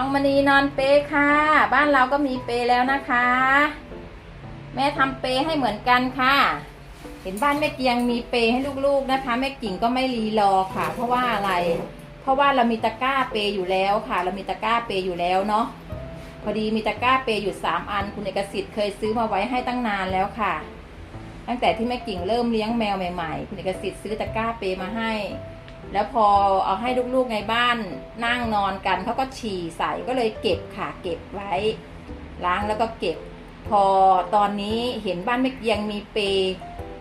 องมณีนอนเปค่ะ บ้านเราก็มีเปแล้วนะคะ แม่ทำเปให้เหมือนกันค่ะ เห็นบ้านแม่เกียงมีเปให้ลูกๆนะคะ แม่กิ่งก็ไม่รีรอค่ะ เพราะว่าอะไร เพราะว่าเรามีตะกร้าเปอยู่แล้วค่ะ เรามีตะกร้าเปอยู่แล้วเนาะพอดีมีตะกร้าเปอยู่สามอัน คุณเอกสิทธิ์เคยซื้อมาไว้ให้ตั้งนานแล้วค่ะ ตั้งแต่ที่แม่กิ่งเริ่มเลี้ยงแมวใหม่ๆ คุณเอกสิทธิ์ซื้อตะกร้าเปมาให้ แล้วพอเอาให้ลูกๆในบ้านนั่งนอนกันเขาก็ฉี่ใส่ก็เลยเก็บค่ะเก็บไว้ ล้างแล้วก็เก็บ พอตอนนี้เห็นบ้านแม่เกียงมีเป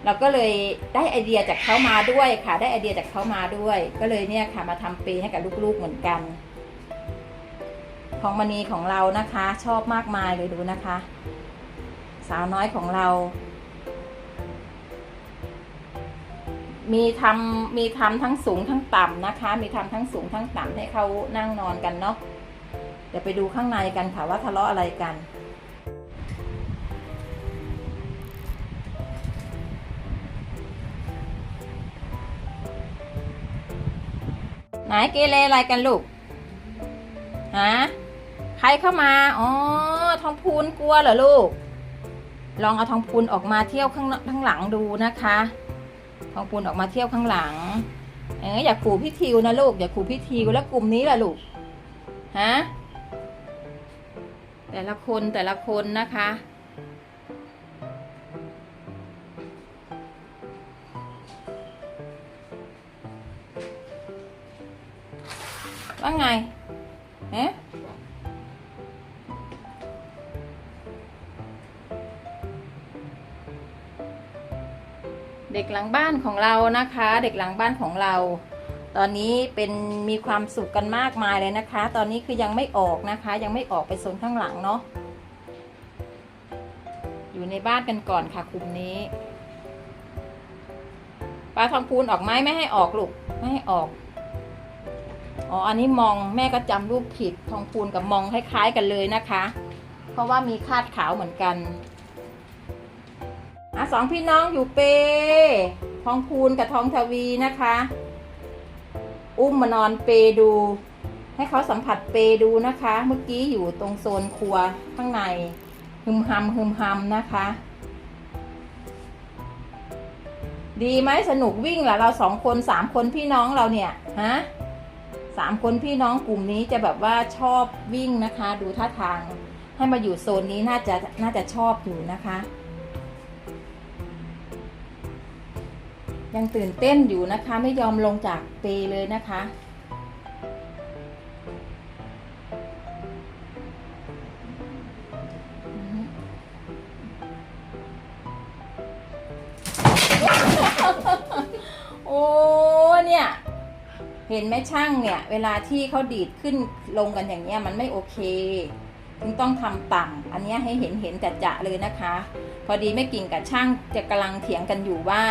เราก็เลยได้ไอเดียจากเขามาด้วยค่ะ ได้ไอเดียจากเขามาด้วย ก็เลยเนี่ยค่ะมาทำเปให้กับลูกๆเหมือนกัน ของมณีของเรานะคะ ชอบมากมายเลยดูนะคะ สาวน้อยของเรา มีทำมีทำทั้งสูงทั้งต่ำนะคะ มีทำทั้งสูงทั้งต่ำให้เขานั่งนอนกันเนาะเดี๋ยวไปดูข้างในกันค่ะว่าทะเลาะอะไรกันไหนเกเรอะไรกันลูกฮะใครเข้ามาอ๋อทองพูนกลัวเหรอลูก ลองเอาทองพูนออกมาเที่ยวข้างข้างหลังดูนะคะ ทองพูนออกมาเที่ยวข้างหลัง เอออย่าขู่พี่ทิวนะลูกอย่าขู่พี่ทิวแล้วกลุ่มนี้ล่ะลูกฮะแต่ละคนแต่ละคนนะคะ ว่าไงเอ๊ะ เด็กหลังบ้านของเรานะคะ เด็กหลังบ้านของเรา ตอนนี้เป็นมีความสุขกันมากมายเลยนะคะ ตอนนี้คือยังไม่ออกนะคะ ยังไม่ออกไปโซนข้างหลังเนาะอยู่ในบ้านกันก่อนค่ะกลุ่มนี้ปลาทองพูนออกไหมไม่ให้ออกลูกไม่ให้ออกอ๋ออันนี้มองแม่ก็จำรูปผิดทองพูนกับมองคล้ายๆกันเลยนะคะ เพราะว่ามีคาดขาวเหมือนกัน อะสองพี่น้องอยู่เป ทองพูนกับทองทวีนะคะ อุ้มมานอนเปดู ให้เขาสัมผัสเปดูนะคะ เมื่อกี้อยู่ตรงโซนครัวข้างในฮึมฮัมฮึมฮัมนะคะ ดีไหมสนุกวิ่งเหรอเราสองคนสามคนพี่น้องเราเนี่ยฮะสามคนพี่น้องกลุ่มนี้จะแบบว่าชอบวิ่งนะคะ ดูท่าทาง ให้มาอยู่โซนนี้น่าจะน่าจะชอบอยู่นะคะ ยังตื่นเต้นอยู่นะคะ ไม่ยอมลงจากเปเลยนะคะ โอ้เนี่ย เห็นไหมช่างเนี่ย เวลาที่เขาดีดขึ้นลงกันอย่างเงี้ยมันไม่โอเคถึงต้องทำต่ำอันนี้ให้เห็นเห็นจัดจะเลยนะคะ พอดีแม่กิ่งกับช่างจะกำลังเถียงกันอยู่ว่า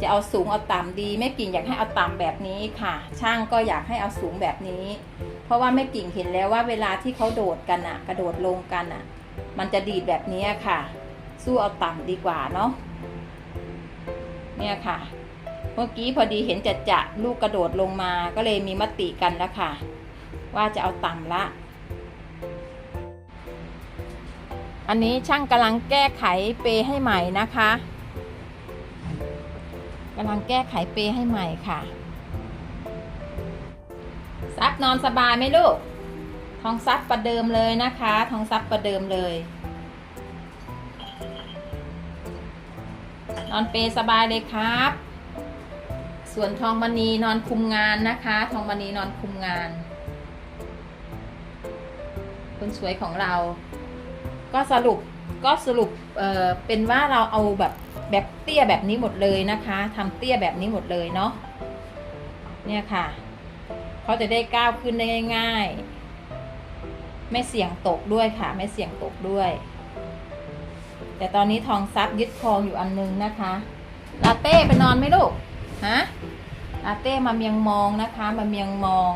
จะเอาสูงเอาต่ำดีแม่กิ่งอยากให้เอาต่ำแบบนี้ค่ะ ช่างก็อยากให้เอาสูงแบบนี้ เพราะว่าแม่กิ่งเห็นแล้วว่าเวลาที่เขาโดดกันอะกระโดดลงกันอะมันจะดีดแบบนี้ค่ะ สู้เอาต่ำดีกว่าเนาะเนี่ยค่ะ เมื่อกี้พอดีเห็นจัดจะลูกกระโดดลงมาก็เลยมีมติกันแล้วค่ะ ว่าจะเอาต่ำละ อันนี้ช่างกำลังแก้ไขเปให้ใหม่นะคะ กำลังแก้ไขเปให้ใหม่ค่ะ ซับนอนสบายไหมลูก ทองซับประเดิมเลยนะคะ ทองซับประเดิมเลย นอนเปสบายเลยครับ ส่วนทองมณีนอนคุมงานนะคะ ทองมณีนอนคุมงาน คนสวยของเรา ก็สรุป ก็สรุปเออเป็นว่าเราเอาแบบแบบเตี้ยแบบนี้หมดเลยนะคะทำเตี้ยแบบนี้หมดเลยเนาะเนี่ยค่ะเขาจะได้ก้าวขึ้นได้ง่าย ๆ ไม่เสี่ยงตกด้วยค่ะ ไม่เสี่ยงตกด้วย แต่ตอนนี้ทองซับยึดทองอยู่อันนึงนะคะลาเต้ไปนอนไหมลูกฮะลาเต้มาเมียงมองนะคะ มาเมียงมอง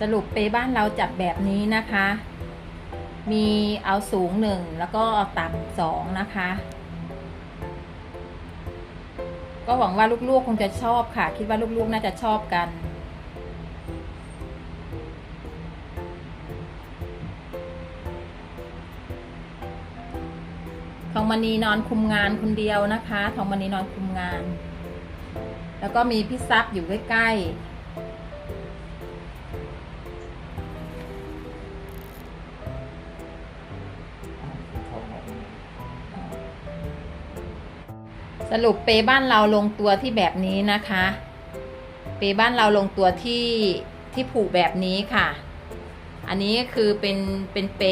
สรุปเปบ้านเราจัดแบบนี้นะคะ มีเอาสูงหนึ่งแล้วก็เอาต่ำสองนะคะ ก็หวังว่าลูกๆคงจะชอบค่ะ คิดว่าลูกๆน่าจะชอบกันทองมณีนอนคุมงานคนเดียวนะคะ ทองมณีนอนคุมงาน แล้วก็มีพี่ซับอยู่ใกล้ๆ รุปเปบ้านเราลงตัวที่แบบนี้นะคะ เปบ้านเราลงตัวที่ที่ผูกแบบนี้ค่ะ อันนี้คือเป็นเป็นเป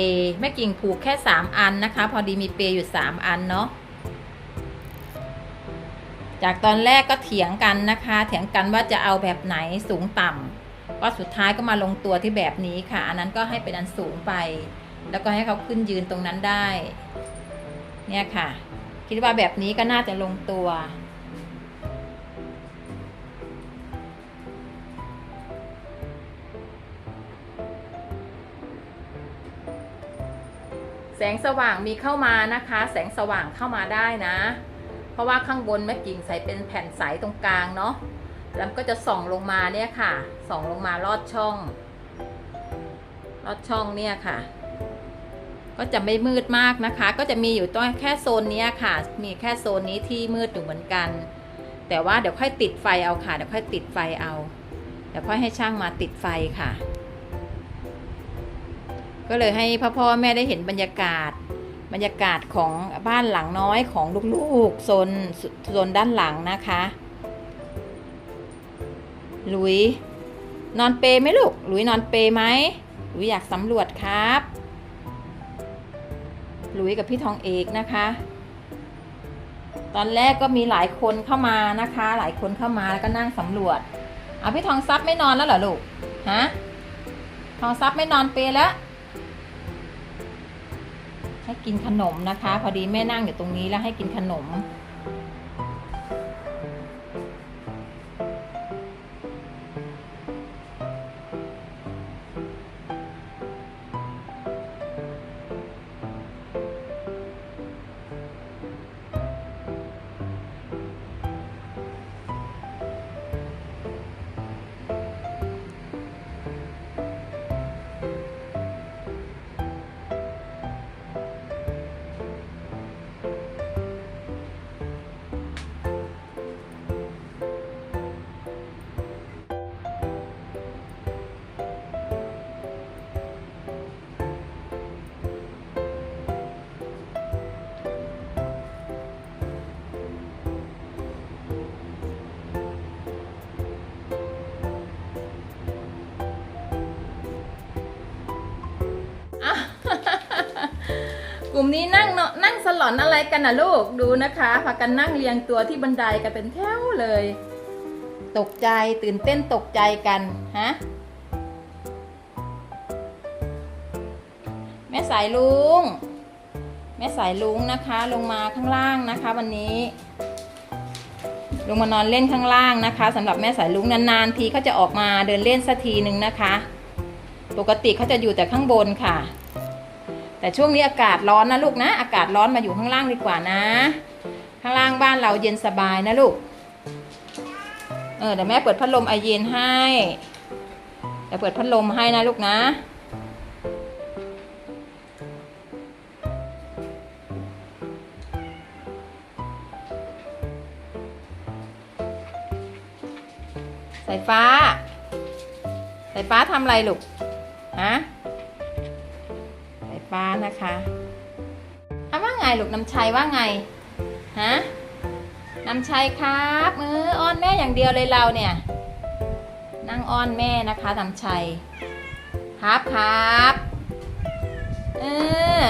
แม่กิ่งผูกแค่ 3 อันนะคะ พอดีมีเปอยู่ 3 อันเนาะจากตอนแรกก็เถียงกันนะคะ เถียงกันว่าจะเอาแบบไหนสูงต่ำก็สุดท้ายก็มาลงตัวที่แบบนี้ค่ะ อันนั้นก็ให้เป็นอันสูงไป แล้วก็ให้เขาขึ้นยืนตรงนั้นได้ เนี่ยค่ะ คิดว่าแบบนี้ก็น่าจะลงตัว แสงสว่างมีเข้ามานะคะ แสงสว่างเข้ามาได้นะ เพราะว่าข้างบนแม่กิ่งใส่เป็นแผ่นใสตรงกลางเนาะแล้วก็จะส่องลงมาเนี่ยค่ะ ส่องลงมาลอดช่อง ลอดช่องเนี่ยค่ะ ก็จะไม่มืดมากนะคะ ก็จะมีอยู่ต้แค่โซนนี้ค่ะ มีแค่โซนนี้ที่มืดอยู่เหมือนกัน แต่ว่าเดี๋ยวค่อยติดไฟเอาค่ะ เดี๋ยวค่อยติดไฟเอา เดี๋ยวค่อยให้ช่างมาติดไฟค่ะ ก็เลยให้พ่อพ่อแม่ได้เห็นบรรยากาศ บรรยากาศของบ้านหลังน้อยของลูกๆโซนโซนด้านหลังนะคะหลุยนอนเปไหมลูกหลุยนอนเปไหมหลุยอยากสำรวจครับ หลุยกับพี่ทองเอกนะคะ ตอนแรกก็มีหลายคนเข้ามานะคะ หลายคนเข้ามาแล้วก็นั่งสำรวจเอาพี่ทองซับไม่นอนแล้วเหรอลูกฮะทองซับไม่นอนเปแล้วให้กินขนมนะคะ พอดีแม่นั่งอยู่ตรงนี้แล้วให้กินขนม กลุ่มนี้นั่งเนาะนั่งสลอนอะไรกันนะลูกดูนะคะพากันนั่งเรียงตัวที่บันไดกันเป็นแถวเลย ตกใจตื่นเต้นตกใจกันฮะแม่สายลุง แม่สายลุงนะคะ ลงมาข้างล่างนะคะ วันนี้ลงมานอนเล่นข้างล่างนะคะสำหรับแม่สายลุงนานๆทีเขาจะออกมาเดินเล่นสักทีหนึ่งนะคะ ปกติเขาจะอยู่แต่ข้างบนค่ะ แต่ช่วงนี้อากาศร้อนนะลูกนะ อากาศร้อนมาอยู่ข้างล่างดีกว่านะ ข้างล่างบ้านเราเย็นสบายนะลูก เออเดี๋ยวแม่เปิดพัดลมไอเย็นให้เดี๋ยวเปิดพัดลมให้นะลูกนะ สายฟ้า สายฟ้าทำอะไรลูก ฮะ ฟ้านะคะอาว่าไงลูกน้ำชัยว่าไงฮะน้ำชัยครับมืออ้อนแม่อย่างเดียวเลยเราเนี่ย นั่งอ้อนแม่นะคะน้ำชัย ครับครับเออ